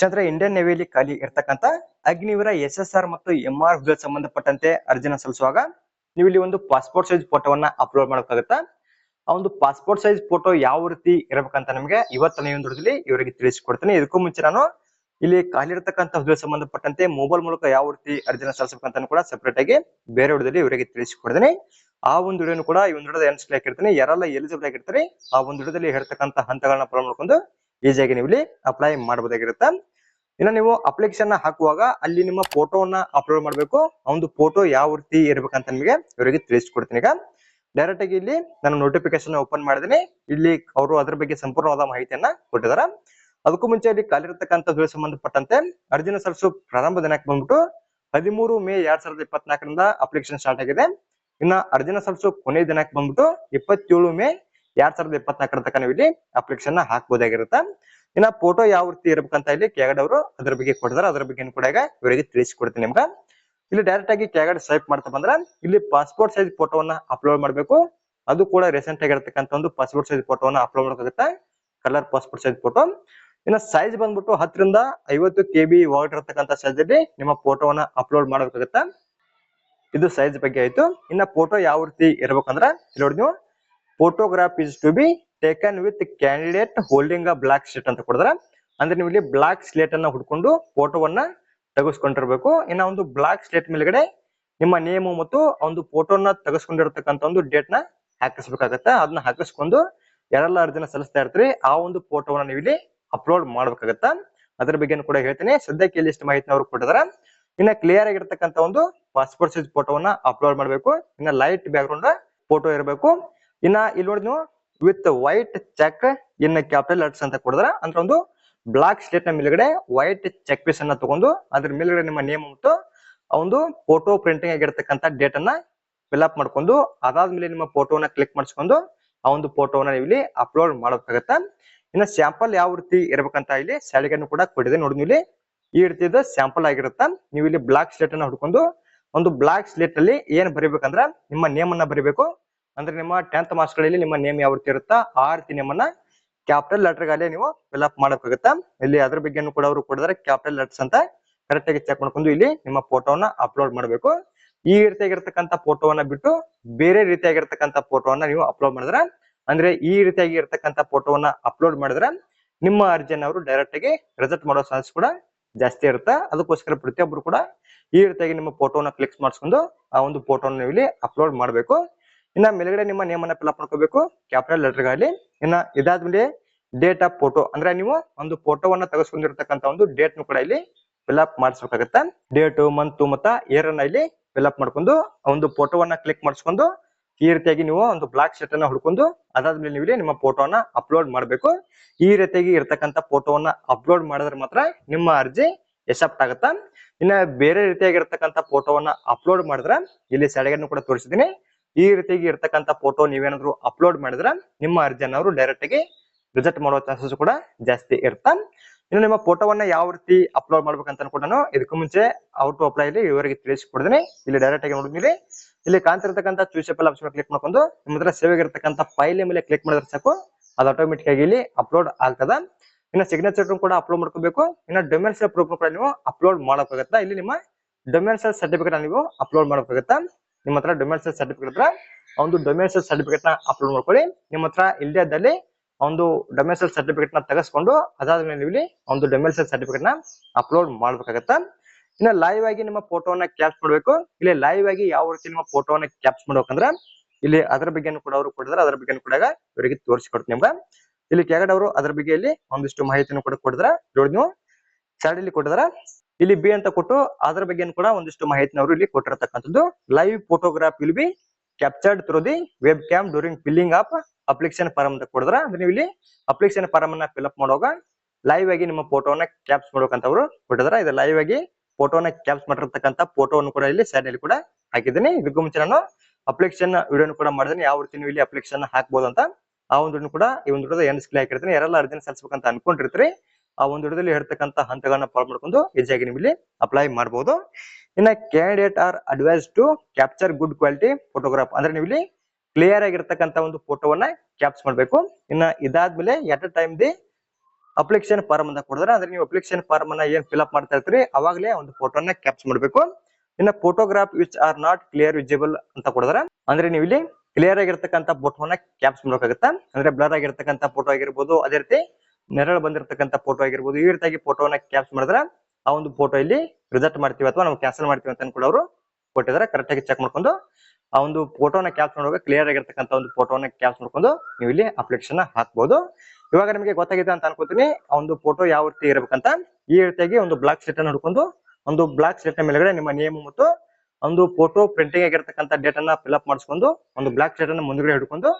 ಸ್ನೇಹಿತರೆ ಇಂಡಿಯನ್ ನೇವಿಯಲ್ಲಿ ಖಾಲಿ ಇರ್ತಕ್ಕಂತ ಅಗ್ನಿವೀರ ಎಸ್ ಎಸ್ ಆರ್ ಮತ್ತು ಎಂ ಆರ್ ಹುದ್ದೆ ಸಂಬಂಧಪಟ್ಟಂತೆ ಅರ್ಜಿನ ಸಲ್ಲಿಸುವಾಗ ನೀವು ಇಲ್ಲಿ ಒಂದು ಪಾಸ್ಪೋರ್ಟ್ ಸೈಜ್ ಫೋಟೋವನ್ನ ಅಪ್ಲೋಡ್ ಮಾಡಬೇಕಾಗತ್ತ? ಆ ಒಂದು ಪಾಸ್ಪೋರ್ಟ್ ಸೈಜ್ ಫೋಟೋ ಯಾವ ರೀತಿ ಇರಬೇಕಂತ ನಿಮಗೆ ಇವತ್ತು ನೀವು ದುಡಿದಲ್ಲಿ ಇವರಿಗೆ ತಿಳಿಸಿಕೊಡ್ತೀನಿ. ಇದಕ್ಕೂ ಮುಂಚೆ ನಾನು ಇಲ್ಲಿ ಖಾಲಿ ಇರತಕ್ಕಂತ ಹುದ್ದೆ ಸಂಬಂಧಪಟ್ಟಂತೆ ಮೊಬೈಲ್ ಮೂಲಕ ಯಾವ ರೀತಿ ಅರ್ಜಿನ ಸಲ್ಲಿಸಬೇಕಂತ ಕೂಡ ಸೆಪರೇಟ್ ಆಗಿ ಬೇರೆ ವಿಡದಲ್ಲಿ ಇವರಿಗೆ ತಿಳಿಸಿಕೊಡ್ತೀನಿ. ಆ ಒಂದು ವಿಡಿಯೋನು ಕೂಡ ಈ ಒಂದು ವಿಡಿಯೋದ ಯಾರೆಲ್ಲ ಎಲಿಜಿಬಲ್ ಆಗಿರ್ತಾರೆ, ಆ ಒಂದು ವಿಡಿಯೋದಲ್ಲಿ ಹೇಳ್ತಕ್ಕಂತ ಹಂತಗಳನ್ನ ಫಾಲೋ ಮಾಡ್ಕೊಂಡು ಈಸಿಯಾಗಿ ನೀವು ಇಲ್ಲಿ ಅಪ್ಲೈ ಮಾಡಬಹುದಾಗಿರುತ್ತೆ ಇನ್ನು ನೀವು ಅಪ್ಲಿಕೇಶನ್ ಹಾಕುವಾಗ ಅಲ್ಲಿ ನಿಮ್ಮ ಫೋಟೋವನ್ನ ಅಪ್ಲೋಡ್ ಮಾಡಬೇಕು. ಒಂದು ಫೋಟೋ ಯಾವ ರೀತಿ ಇರ್ಬೇಕಂತ ನಿಮಗೆ ಇವರಿಗೆ ತಿಳಿಸ್ಕೊಡ್ತೀನಿ ಈಗ. ಡೈರೆಕ್ಟ್ ಆಗಿ ಇಲ್ಲಿ ನಾನು ನೋಟಿಫಿಕೇಶನ್ ಓಪನ್ ಮಾಡಿದೀನಿ ಇಲ್ಲಿ ಅವರು ಅದ್ರ ಬಗ್ಗೆ ಸಂಪೂರ್ಣವಾದ ಮಾಹಿತಿಯನ್ನ ಕೊಟ್ಟಿದ್ದಾರೆ. ಅದಕ್ಕೂ ಮುಂಚೆ ಇಲ್ಲಿ ಕಾಲಿರತಕ್ಕಂಥ ಹುದ್ದೆ ಸಂಬಂಧಪಟ್ಟಂತೆ ಅರ್ಜಿನ ಸಲ್ಸು ಪ್ರಾರಂಭ ದಿನಕ್ಕೆ ಬಂದ್ಬಿಟ್ಟು ಹದಿಮೂರು ಮೇ ಎರಡ್ ಸಾವಿರದ ಇಪ್ಪತ್ನಾಲ್ಕರಿಂದ ಅಪ್ಲಿಕೇಶನ್ ಸ್ಟಾರ್ಟ್ ಆಗಿದೆ. ಇನ್ನ ಅರ್ಜಿನ ಸಲ್ಸು ಕೊನೆಯ ದಿನಕ್ಕೆ ಬಂದ್ಬಿಟ್ಟು ಇಪ್ಪತ್ತೇಳು ಮೇ ಎರಡ್ ಸಾವಿರದ ಇಪ್ಪತ್ನಾಲ್ಕರ ತನಕ ನೀವು ಇಲ್ಲಿ ಅಪ್ಲಿಕೇಶನ್ ಹಾಕ್ಬೋದಾಗಿರುತ್ತೆ. ಇನ್ನ ಫೋಟೋ ಯಾವ ರೀತಿ ಇರ್ಬೇಕಂತ ಇಲ್ಲಿ ಕೆಗಡ್ ಅವರು ಅದ್ರ ಬಗ್ಗೆ ಕೊಡ್ತಾರೆ. ಅದ್ರ ಬಗ್ಗೆ ಕೂಡ ಈಗ ಇವರಿಗೆ ತಿಳಿಸ್ಕೊಡ್ತೀನಿ ನಿಮ್ಗೆ. ಇಲ್ಲಿ ಡೈರೆಕ್ಟ್ ಆಗಿ ಕೆಗಡ್ ಸ್ವೈಪ್ ಮಾಡ್ತಾ ಬಂದ್ರೆ ಇಲ್ಲಿ ಪಾಸ್ಪೋರ್ಟ್ ಸೈಜ್ ಫೋಟೋವನ್ನ ಅಪ್ಲೋಡ್ ಮಾಡಬೇಕು. ಅದು ಕೂಡ ರೀಸೆಂಟ್ ಆಗಿರ್ತಕ್ಕಂಥ ಒಂದು ಪಾಸ್ಪೋರ್ಟ್ ಸೈಜ್ ಫೋಟೋವನ್ನ ಅಪ್ಲೋಡ್ ಮಾಡೋಕ್ಕಾಗುತ್ತೆ ಕಲರ್ ಪಾಸ್ಪೋರ್ಟ್ ಸೈಜ್ ಫೋಟೋ ಇನ್ನ ಸೈಜ್ ಬಂದ್ಬಿಟ್ಟು ಹತ್ತರಿಂದ ಐವತ್ತು ಕೆ ಬಿ ಒಳಗಡೆ ಇರತಕ್ಕಂಥ ಸೈಜ್ ಅಲ್ಲಿ ನಿಮ್ಮ ಫೋಟೋವನ್ನ ಅಪ್ಲೋಡ್ ಮಾಡಬೇಕಾಗುತ್ತೆ. ಇದು ಸೈಜ್ ಬಗ್ಗೆ ಆಯ್ತು. ಇನ್ನ ಫೋಟೋ ಯಾವ ರೀತಿ ಇರ್ಬೇಕಂದ್ರೆ ನೋಡಿ ನೀವು. Photograph is to be taken with candidate holding a black slate ಅಂತ ಕೊಡಿದ್ರೆ ಅಂದ್ರೆ ನೀವು ಇಲ್ಲಿ ಬ್ಲಾಕ್ ಸ್ಲೇಟ್ ಅನ್ನ ಹುಡ್ಕೊಂಡು ಫೋಟೋವನ್ನ ತೆಗೆಸ್ಕೊಂಡಿರ್ಬೇಕು. ಇನ್ನ ಒಂದು ಬ್ಲಾಕ್ ಸ್ಲೇಟ್ ಮೇಲ್ಗಡೆ ನಿಮ್ಮ ನೇಮು ಮತ್ತು ಒಂದು ಫೋಟೋನ ತೆಗೆಸ್ಕೊಂಡಿರ್ತಕ್ಕಂಥ ಒಂದು ಡೇಟ್ನ ಹಾಕಿಸ್ಬೇಕಾಗತ್ತೆ. ಅದನ್ನ ಹಾಕಿಸ್ಕೊಂಡು ಯಾರೆಲ್ಲ ಅರ್ಜಿನ ಸಲ್ಲಿಸ್ತಾ ಇರ್ತೀರಿ. ಆ ಒಂದು ಫೋಟೋವನ್ನ ನೀವು ಇಲ್ಲಿ ಅಪ್ಲೋಡ್ ಮಾಡ್ಬೇಕಾಗತ್ತ. ಅದ್ರ ಬಗ್ಗೆ ಕೂಡ ಹೇಳ್ತೀನಿ. ಸದ್ಯಕ್ಕೆ ಇಲ್ಲಿ ಇಷ್ಟು ಮಾಹಿತಿ ಅವರು ಕೊಟ್ಟಿದಾರೆ ಇನ್ನ ಕ್ಲಿಯರ್ ಆಗಿರ್ತಕ್ಕಂಥ ಒಂದು ಪಾಸ್ಪೋರ್ಟ್ ಸೈಜ್ ಫೋಟೋವನ್ನ ಅಪ್ಲೋಡ್ ಮಾಡಬೇಕು. ಇನ್ನ ಲೈಟ್ ಬ್ಯಾಕ್ ಫೋಟೋ ಇರಬೇಕು. ಇನ್ನ ಇಲ್ಲಿ ನೋಡಿ ನೀವು with white check in capital letters ಅಂತ ಕೊಡಿದ್ರ. ಅಂದ್ರೆ ಒಂದು ಬ್ಲಾಕ್ ಸ್ಲೇಟ್ನ ಮೇಲ್ಗಡೆ ವೈಟ್ ಚೆಕ್ ಪೀಸ್ ಅನ್ನ ತಗೊಂಡು ಅದ್ರ ಮೇಲ್ಗಡೆ ನಿಮ್ಮ ನೇಮ್ ಮತ್ತು ಒಂದು ಫೋಟೋ ಪ್ರಿಂಟಿಂಗ್ ಆಗಿರ್ತಕ್ಕಂಥ ಡೇಟ್ ಅನ್ನ ಫಿಲ್ ಅಪ್ ಮಾಡ್ಕೊಂಡು ಅದಾದ್ಮೇಲೆ ನಿಮ್ಮ ಫೋಟೋನ ಕ್ಲಿಕ್ ಮಾಡಿಸ್ಕೊಂಡು ಆ ಒಂದು ಫೋಟೋನ ಇಲ್ಲಿ ಅಪ್ಲೋಡ್ ಮಾಡಬೇಕಾಗತ್ತೆ. ಇನ್ನ ಸ್ಯಾಂಪಲ್ ಯಾವ ರೀತಿ ಇರ್ಬೇಕಂತ ಇಲ್ಲಿ ಸ್ಯಾಲಿಗನ್ನು ಕೂಡ ಕೊಟ್ಟಿದೆ. ನೋಡಿ ನೀವು ಇಲ್ಲಿ ಈ ರೀತಿದ ಸ್ಯಾಂಪಲ್ ಆಗಿರುತ್ತ. ನೀವು ಇಲ್ಲಿ ಬ್ಲಾಕ್ ಸ್ಲೇಟ್ ಅನ್ನ ಹುಡ್ಕೊಂಡು ಒಂದು ಬ್ಲಾಕ್ ಸ್ಲೇಟ್ ಅಲ್ಲಿ ಏನ್ ಬರಿಬೇಕಂದ್ರ ನಿಮ್ಮ ನೇಮ್ ಅನ್ನ ಬರಿಬೇಕು. ಅಂದ್ರೆ ನಿಮ್ಮ ಟೆಂತ್ ಮಾರ್ಕ್ಸ್ಗಳಲ್ಲಿ ನಿಮ್ಮ ನೇಮ್ ಯಾವ ರೀತಿ ಇರುತ್ತಾ, ಆ ರೀತಿ ನಿಮ್ಮನ್ನ ಕ್ಯಾಪಿಟಲ್ ಲೆಟರ್ ಗಾಲೇ ನೀವು ಫಿಲ್ ಅಪ್ ಮಾಡಬೇಕಾಗುತ್ತೆ. ಇಲ್ಲಿ ಅದ್ರ ಬಗ್ಗೆನೂ ಕೂಡ ಅವರು ಕೊಡಿದ್ರೆ ಕ್ಯಾಪಿಟಲ್ ಲೆಟರ್ಸ್ ಅಂತ ಕರೆಕ್ಟ್ ಆಗಿ ಚೆಕ್ ಮಾಡ್ಕೊಂಡು ಇಲ್ಲಿ ನಿಮ್ಮ ಫೋಟೋನ ಅಪ್ಲೋಡ್ ಮಾಡಬೇಕು. ಈ ರೀತಿಯಾಗಿರ್ತಕ್ಕಂಥ ಫೋಟೋವನ್ನ ಬಿಟ್ಟು ಬೇರೆ ರೀತಿಯಾಗಿರ್ತಕ್ಕಂಥ ಫೋಟೋವನ್ನ ನೀವು ಅಪ್ಲೋಡ್ ಮಾಡಿದ್ರೆ, ಅಂದ್ರೆ ಈ ರೀತಿಯಾಗಿ ಇರ್ತಕ್ಕಂಥ ಫೋಟೋವನ್ನ ಅಪ್ಲೋಡ್ ಮಾಡಿದ್ರೆ ನಿಮ್ಮ ಅರ್ಜಿಯನ್ನು ಅವರು ಡೈರೆಕ್ಟ್ ಆಗಿ ರಿಜೆಕ್ಟ್ ಮಾಡೋ ಚಾನ್ಸ್ ಕೂಡ ಜಾಸ್ತಿ ಇರುತ್ತೆ. ಅದಕ್ಕೋಸ್ಕರ ಪ್ರತಿಯೊಬ್ಬರು ಕೂಡ ಈ ರೀತಿಯಾಗಿ ನಿಮ್ಮ ಫೋಟೋನ ಕ್ಲಿಕ್ ಮಾಡಿಸ್ಕೊಂಡು ಆ ಒಂದು ಫೋಟೋನ ನೀವು ಇಲ್ಲಿ ಅಪ್ಲೋಡ್ ಮಾಡಬೇಕು. ಇನ್ನ ಮೇಲ್ಗಡೆ ನಿಮ್ಮ ನೇಮ್ ಅನ್ನ ಫಿಲ್ಅಪ್ ಮಾಡ್ಕೋಬೇಕು. ಕ್ಯಾಪಿಟಲ್ ಲೆಟರ್ ಗಾಲಿ ಇನ್ನ ಇದಾದ್ಮೇಲೆ ಡೇಟ್ ಆಫ್ ಫೋಟೋ ಅಂದ್ರೆ ನೀವು ಒಂದು ಫೋಟೋವನ್ನ ತೆಗೆಸ್ಕೊಂಡಿರ್ತಕ್ಕಂಥ ಒಂದು ಡೇಟ್ ಕೂಡ ಇಲ್ಲಿ ಫಿಲ್ಅಪ್ ಮಾಡಿಸ್ಬೇಕಾಗತ್ತೆ. ಡೇಟ್ ಮಂತ್ ಮತ್ತ ಇಯರ್ ಅನ್ನ ಇಲ್ಲಿ ಫಿಲ್ಅಪ್ ಮಾಡ್ಕೊಂಡು ಒಂದು ಫೋಟೋವನ್ನ ಕ್ಲಿಕ್ ಮಾಡಿಸ್ಕೊಂಡು ಈ ರೀತಿಯಾಗಿ ನೀವು ಒಂದು ಬ್ಲಾಕ್ ಶೀಟ್ ಅನ್ನ ಹುಡ್ಕೊಂಡು ಅದಾದ್ಮೇಲೆ ನೀವು ಇಲ್ಲಿ ನಿಮ್ಮ ಫೋಟೋನ ಅಪ್ಲೋಡ್ ಮಾಡಬೇಕು. ಈ ರೀತಿಯಾಗಿ ಇರ್ತಕ್ಕಂಥ ಫೋಟೋವನ್ನ ಅಪ್ಲೋಡ್ ಮಾಡಿದ್ರೆ ಮಾತ್ರ ನಿಮ್ಮ ಅರ್ಜಿ ಎಸೆಪ್ಟ್ ಆಗತ್ತ. ಇನ್ನ ಬೇರೆ ರೀತಿಯಾಗಿರ್ತಕ್ಕಂಥ ಫೋಟೋವನ್ನ ಅಪ್ಲೋಡ್ ಮಾಡಿದ್ರೆ ಇಲ್ಲಿ ಸೆಳೆಗನ್ನು ಕೂಡ ತೋರಿಸಿದೀನಿ ಈ ರೀತಿಯಾಗಿ ಇರ್ತಕ್ಕಂಥ ಫೋಟೋ ನೀವೇನಾದ್ರು ಅಪ್ಲೋಡ್ ಮಾಡಿದ್ರೆ ನಿಮ್ಮ ಅರ್ಜಿಯನ್ನ ಅವರು ಡೈರೆಕ್ಟ್ ಆಗಿ ರಿಜೆಕ್ಟ್ ಮಾಡೋ ಚಾನ್ಸಸ್ ಕೂಡ ಜಾಸ್ತಿ ಇರ್ತಾ ಇನ್ನು ನಿಮ್ಮ ಫೋಟೋವನ್ನ ಯಾವ ರೀತಿ ಅಪ್ಲೋಡ್ ಮಾಡ್ಬೇಕಂತ ಕೂಡ ಇದಕ್ಕೂ ಮುಂಚೆ ಔಟ್ ಟು ಅಪ್ಲೈ ಇಲ್ಲಿ ಇವರಿಗೆ ತಿಳಿಸಿಕೊಡ್ತೀನಿ. ಇಲ್ಲಿ ಡೈರೆಕ್ಟ್ ಆಗಿ ನೋಡಿದ್ಮೇಲೆ ಇಲ್ಲಿ ಕಾಣ್ತಿರ್ತಕ್ಕಂಥ ಚೂಸೇಬಲ್ ಆಪ್ಷನ್ ಕ್ಲಿಕ್ ಮಾಡ್ಕೊಂಡು ನಿಮ್ಮ ಹತ್ರ ಸೇವ್ ಫೈಲ್ ಮೇಲೆ ಕ್ಲಿಕ್ ಮಾಡಿದ್ರೆ ಸಾಕು. ಅದು ಆಟೋಮೆಟಿಕ್ ಆಗಿ ಇಲ್ಲಿ ಅಪ್ಲೋಡ್ ಆಗ್ತದ. ಇನ್ನು ಸಿಗ್ನೇಚರ್ ಕೂಡ ಅಪ್ಲೋಡ್ ಮಾಡ್ಕೋಬೇಕು. ಇನ್ನು ಡೊಮೆನ್ಸ್ ಪ್ರೂಫ್ ಕೂಡ ನೀವು ಅಪ್ಲೋಡ್ ಮಾಡೋಕ್ಕಾಗತ್ತಾ? ಇಲ್ಲಿ ನಿಮ್ಮ ಡೊಮೆನ್ಸ್ ಸರ್ಟಿಫಿಕೇಟ್ ನೀವು ಅಪ್ಲೋಡ್ ಮಾಡೋಕ್ಕಾಗತ್ತಾ? ನಿಮ್ಮ ಹತ್ರ ಡೊಮೆನ್ಸ್ ಸರ್ಟಿಫಿಕೇಟ್ ಇದ್ರೆ ಒಂದು ಡೊಮೆನ್ಸ್ ಸರ್ಟಿಫಿಕೇಟ್ನ ಅಪ್ಲೋಡ್ ಮಾಡ್ಕೊಳ್ಳಿ. ನಿಮ್ಮ ಹತ್ರ ಇಂಡಿಯಾದಲ್ಲಿ ಒಂದು ಡೊಮೆನ್ಸಲ್ ಸರ್ಟಿಫಿಕೇಟ್ನ ತೆಗೆಸ್ಕೊಂಡು ಅದಾದ್ಮೇಲೆ ನೀವು ಇಲ್ಲಿ ಒಂದು ಡೊಮೆನ್ಸಲ್ ಸರ್ಟಿಫಿಕೇಟ್ನ ಅಪ್ಲೋಡ್ ಮಾಡ್ಬೇಕಾಗತ್ತ. ಇನ್ನ ಲೈವ್ ಆಗಿ ನಿಮ್ಮ ಫೋಟೋನ ಕ್ಯಾಪ್ಸ್ ಮಾಡ್ಬೇಕು. ಇಲ್ಲಿ ಲೈವ್ ಆಗಿ ಯಾವ ರೀತಿ ನಿಮ್ಮ ಫೋಟೋನ ಕ್ಯಾಪ್ಸ್ ಮಾಡ್ಬೇಕಂದ್ರೆ, ಇಲ್ಲಿ ಅದರ ಬಗ್ಗೆನೂ ಕೂಡ ಅವರು ಕೊಡಿದ್ರೆ ಅದರ ಬಗ್ಗೆನೂ ಕೂಡ ಇವರಿಗೆ ತೋರಿಸಿಕೊಡ್ತೀನಿ ನಿಮ್ಗೆ. ಇಲ್ಲಿ ಕೆಳಗಡೆ ಅವರು ಅದರ ಬಗ್ಗೆ ಇಲ್ಲಿ ಒಂದಿಷ್ಟು ಮಾಹಿತಿಯನ್ನು ಕೂಡ ಕೊಡಿದ್ರೆ ನೋಡಿ ನೀವು ಸೈಡ್ ಇಲ್ಲಿ ಕೊಟ್ಟಿದಾರ. ಇಲ್ಲಿ ಬಿ ಅಂತ ಕೊಟ್ಟು ಅದರ ಬಗ್ಗೆ ಕೂಡ ಒಂದಿಷ್ಟು ಮಾಹಿತಿನ ಅವರು ಇಲ್ಲಿ ಕೊಟ್ಟಿರತಕ್ಕಂಥದ್ದು. Live photograph will be captured through the web cam during filling of application form ಅಂತ ಕೊಡಿದ್ರ. ಅಂದ್ರೆ ನೀವು ಇಲ್ಲಿ ಅಪ್ಲಿಕೇಶನ್ ಫಾರಂ ಅನ್ನ ಫಿಲ್ ಅಪ್ ಮಾಡುವಾಗ ಲೈವ್ ಆಗಿ ನಿಮ್ಮ ಫೋಟೋನ ಕ್ಯಾಪ್ಸ್ ಮಾಡ್ಬೇಕಂತ ಅವರು ಕೊಟ್ಟಿದ್ರ. ಇದು ಲೈವ್ ಆಗಿ ಫೋಟೋನ ಕ್ಯಾಪ್ಸ್ ಮಾಡಿರ್ತಕ್ಕಂಥ ಫೋಟೋವನ್ನು ಕೂಡ ಇಲ್ಲಿ ಅಲ್ಲಿ ಕೂಡ ಹಾಕಿದ್ದೀನಿ. ಇದಕ್ಕೂ ಮುಂಚೆ ನಾನು ಅಪ್ಲಿಕೇಶನ್ ವಿಡಿಯೋನು ಕೂಡ ಮಾಡಿದ್ದೀನಿ. ಯಾವ ರೀತಿ ನೀವು ಇಲ್ಲಿ ಅಪ್ಲಿಕೇಶನ್ ಹಾಕ್ಬೋದು ಅಂತ ಆ ಒಂದು ಕೂಡ ಈ ಒಂದು ಎಂಡ್ ಸ್ಕಿಲ್ ಹಾಕಿರ್ತೀನಿ. ಯಾರೆಲ್ಲ ಅರ್ಜಿನ ಸಲ್ಸ್ಬೇಕಂತ ಅನ್ಕೊಂಡಿರ್ತೀರಿ ಆ ಒಂದು ಹಿಡಿದಲ್ಲಿ ಹೇಳ್ತಕ್ಕಂತ ಹಂತಗಳನ್ನ ಫಾಲೋ ಮಾಡ್ಕೊಂಡು ಈಸಿಯಾಗಿ ನೀವು ಅಪ್ಲೈ ಮಾಡಬಹುದು ಇನ್ನ candidate are advise to capture good quality photograph ಅಂದ್ರೆ ನೀವು ಇಲ್ಲಿ ಕ್ಲಿಯರ್ ಆಗಿರ್ತಕ್ಕಂತ ಒಂದು ಫೋಟೋವನ್ನ ಕ್ಯಾಪ್ಸ್ ಮಾಡಬೇಕು. ಇನ್ನ ಇದಾದ್ಮೇಲೆ at a time the application form ಅಂತ ಕೊಡಿದ್ರೆ ಅಂದ್ರೆ ನೀವು ಅಪ್ಲಿಕೇಶನ್ ಫಾರ್ಮ್ ಅನ್ನ ಏನ್ ಫಿಲ್ ಅಪ್ ಮಾಡ್ತಾ ಇರ್ತೀರಿ, ಅವಾಗಲೇ ಒಂದು ಫೋಟೋನ ಕ್ಯಾಪ್ಸ್ ಮಾಡಬೇಕು. ಇನ್ನ photograph which are not clear visible ಅಂತ ಕೊಡಿದ್ರೆ ಅಂದ್ರೆ ನೀವು ಇಲ್ಲಿ ಕ್ಲಿಯರ್ ಆಗಿರ್ತಕ್ಕಂಥ ಫೋಟೋನ ಕ್ಯಾಪ್ಸ್ ಮಾಡಬೇಕಾಗುತ್ತೆ? ಅಂದ್ರೆ ಬ್ಲರ್ ಆಗಿರ್ತಕ್ಕಂಥ ಫೋಟೋ ಆಗಿರ್ಬೋದು, ಅದೇ ರೀತಿ ನೆರಳು ಬಂದಿರತಕ್ಕಂಥ ಫೋಟೋ ಆಗಿರ್ಬೋದು, ಈ ರೀತಿಯಾಗಿ ಫೋಟೋನ ಕ್ಯಾಪ್ಸ್ ಮಾಡಿದ್ರೆ ಆ ಒಂದು ಫೋಟೋ ಇಲ್ಲಿ ರಿಜೆಕ್ಟ್ ಮಾಡ್ತೀವಿ ಅಥವಾ ನಾವು ಕ್ಯಾನ್ಸಲ್ ಮಾಡ್ತೀವಿ ಅಂತ ಕೂಡ ಅವರು ಕೊಟ್ಟಿದ್ದಾರೆ. ಕರೆಕ್ಟ್ ಆಗಿ ಚೆಕ್ ಮಾಡ್ಕೊಂಡು ಆ ಒಂದು ಫೋಟೋನ ಕ್ಯಾಪ್ಸ್ ಮಾಡುವಾಗ ಕ್ಲಿಯರ್ ಆಗಿರ್ತಕ್ಕಂಥ ಒಂದು ಫೋಟೋನ ಕ್ಯಾಪ್ಸ್ ಮಾಡ್ಕೊಂಡು ನೀವು ಇಲ್ಲಿ ಅಪ್ಲಿಕೇಶನ್ ಹಾಕ್ಬಹುದು ಇವಾಗ ನಿಮಗೆ ಗೊತ್ತಾಗಿದೆ ಅಂತ ಅನ್ಕೋತೀನಿ, ಆ ಒಂದು ಫೋಟೋ ಯಾವ ರೀತಿ ಇರಬೇಕಂತ. ಈ ರೀತಿಯಾಗಿ ಒಂದು ಬ್ಲಾಕ್ ಶೀಟ್ ಅನ್ನು ಹಿಡ್ಕೊಂಡು ಒಂದು ಬ್ಲಾಕ್ ಶೀಟ್ ಮೇಲ್ಗಡೆ ನಿಮ್ಮ ನೇಮ್ ಮತ್ತು ಒಂದು ಫೋಟೋ ಪ್ರಿಂಟಿಂಗ್ ಆಗಿರ್ತಕ್ಕಂಥ ಡೇಟ್ ಅನ್ನ ಫಿಲ್ ಅಪ್ ಮಾಡಿಸ್ಕೊಂಡು ಒಂದು ಬ್ಲಾಕ್ ಶೀಟ್ ಅನ್ನ ಮುಂದ್ಗಡೆ ಹಿಡ್ಕೊಂಡು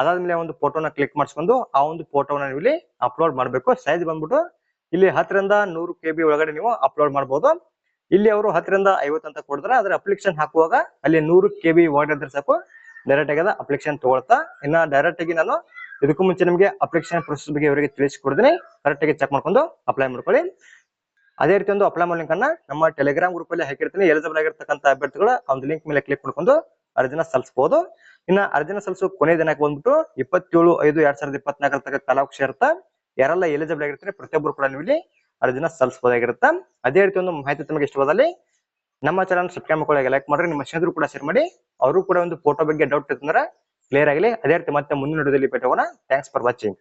ಅದಾದ್ಮೇಲೆ ಒಂದು ಫೋಟೋನ ಕ್ಲಿಕ್ ಮಾಡಿಸ್ಕೊಂಡು ಆ ಒಂದು ಫೋಟೋನ ನೀವು ಇಲ್ಲಿ ಅಪ್ಲೋಡ್ ಮಾಡಬೇಕು. ಸೈಜ್ ಬಂದ್ಬಿಟ್ಟು ಇಲ್ಲಿ ಹತ್ತರಿಂದ ನೂರು ಕೆ ಬಿ ಒಳಗಡೆ ನೀವು ಅಪ್ಲೋಡ್ ಮಾಡಬಹುದು ಇಲ್ಲಿ ಅವರು ಹತ್ತರಿಂದ ಐವತ್ತು ಅಂತ ಕೊಡ್ತಾರೆ. ಅದ್ರ ಅಪ್ಲಿಕೇಶನ್ ಹಾಕುವಾಗ ಅಲ್ಲಿ ನೂರು ಕೆ ಬಿ ವರ್ಡ್ ಇದ್ರೆ ಸಾಕು. ಡೈರೆಕ್ಟ್ ಆಗಿ ಅಪ್ಲಿಕೇಶನ್ ತಗೊಳ್ತಾ. ಇನ್ನ ಡೈರೆಕ್ಟ್ ಆಗಿ ನಾನು ಇದಕ್ಕೂ ಮುಂಚೆ ನಿಮಗೆ ಅಪ್ಲಿಕೇಶನ್ ಪ್ರೊಸೆಸ್ ಬಗ್ಗೆ ಇವರಿಗೆ ತಿಳಿಸಿಕೊಡ್ತೀನಿ. ಕರೆಕ್ಟ್ ಆಗಿ ಚೆಕ್ ಮಾಡ್ಕೊಂಡು ಅಪ್ಲೈ ಮಾಡ್ಕೊಳ್ಳಿ. ಅದೇ ರೀತಿ ಒಂದು ಅಪ್ಲೈ ಲಿಂಕ್ ಅನ್ನ ನಮ್ಮ ಟೆಲಿಗ್ರಾಮ್ ಗ್ರೂಪ್ ಅಲ್ಲಿ ಹಾಕಿರ್ತೀನಿ. ಎಲಿಜಿಬಲ್ ಆಗಿರ್ತಕ್ಕಂಥ ಅಭ್ಯರ್ಥಿಗಳು ಒಂದು ಲಿಂಕ್ ಮೇಲೆ ಕ್ಲಿಕ್ ಮಾಡ್ಕೊಂಡು ಅರ್ಜಿನ ಸಲ್ಲಿಸಬಹುದು ಇನ್ನ ಅರ್ಜಿನ ಸಲ್ಲಿಸೋ ಕೊನೆ ದಿನಕ್ಕೆ ಬಂದ್ಬಿಟ್ಟು ಇಪ್ಪತ್ತೇಳು, ಐದು, ಎರಡ್ ಸಾವಿರದ ಇಪ್ಪತ್ನಾಲ್ಕರ ತನಕ ಕಾಲಾವಕಾಶ ಇರುತ್ತೆ? ಯಾರೆಲ್ಲ ಎಲಿಜಿಬಲ್ ಆಗಿರ್ತಾರೆ ಪ್ರತಿಯೊಬ್ಬರು ಕೂಡ ನೀವು ಇಲ್ಲಿ ಅರ್ಜಿನ ಸಲ್ಲಿಸಬಹುದಾಗಿರುತ್ತೆ. ಅದೇ ರೀತಿ ಒಂದು ಮಾಹಿತಿ ತಮಗೆ ಇಷ್ಟವಾದಲ್ಲಿ ನಮ್ಮ ಚಾನಲ್ ಸಬ್ಸ್ಕ್ರೈಬ್ ಮಾಡ್ಕೊಳ್ಳಿ ಲೈಕ್ ಮಾಡ್ರಿ, ನಿಮ್ಮ ಸ್ನೇಹಿತರು ಕೂಡ ಶೇರ್ ಮಾಡಿ. ಅವರು ಕೂಡ ಒಂದು ಫೋಟೋ ಬಗ್ಗೆ ಡೌಟ್ ಇತ್ತಂದ್ರೆ ಕ್ಲಿಯರ್ ಆಗಲಿ. ಅದೇ ರೀತಿ ಮತ್ತೆ ಮುಂದಿನ ವಿಡಿಯೋದಲ್ಲಿ ಭೇಟಿ ಥ್ಯಾಂಕ್ಸ್ ಫಾರ್ ವಾಚಿಂಗ್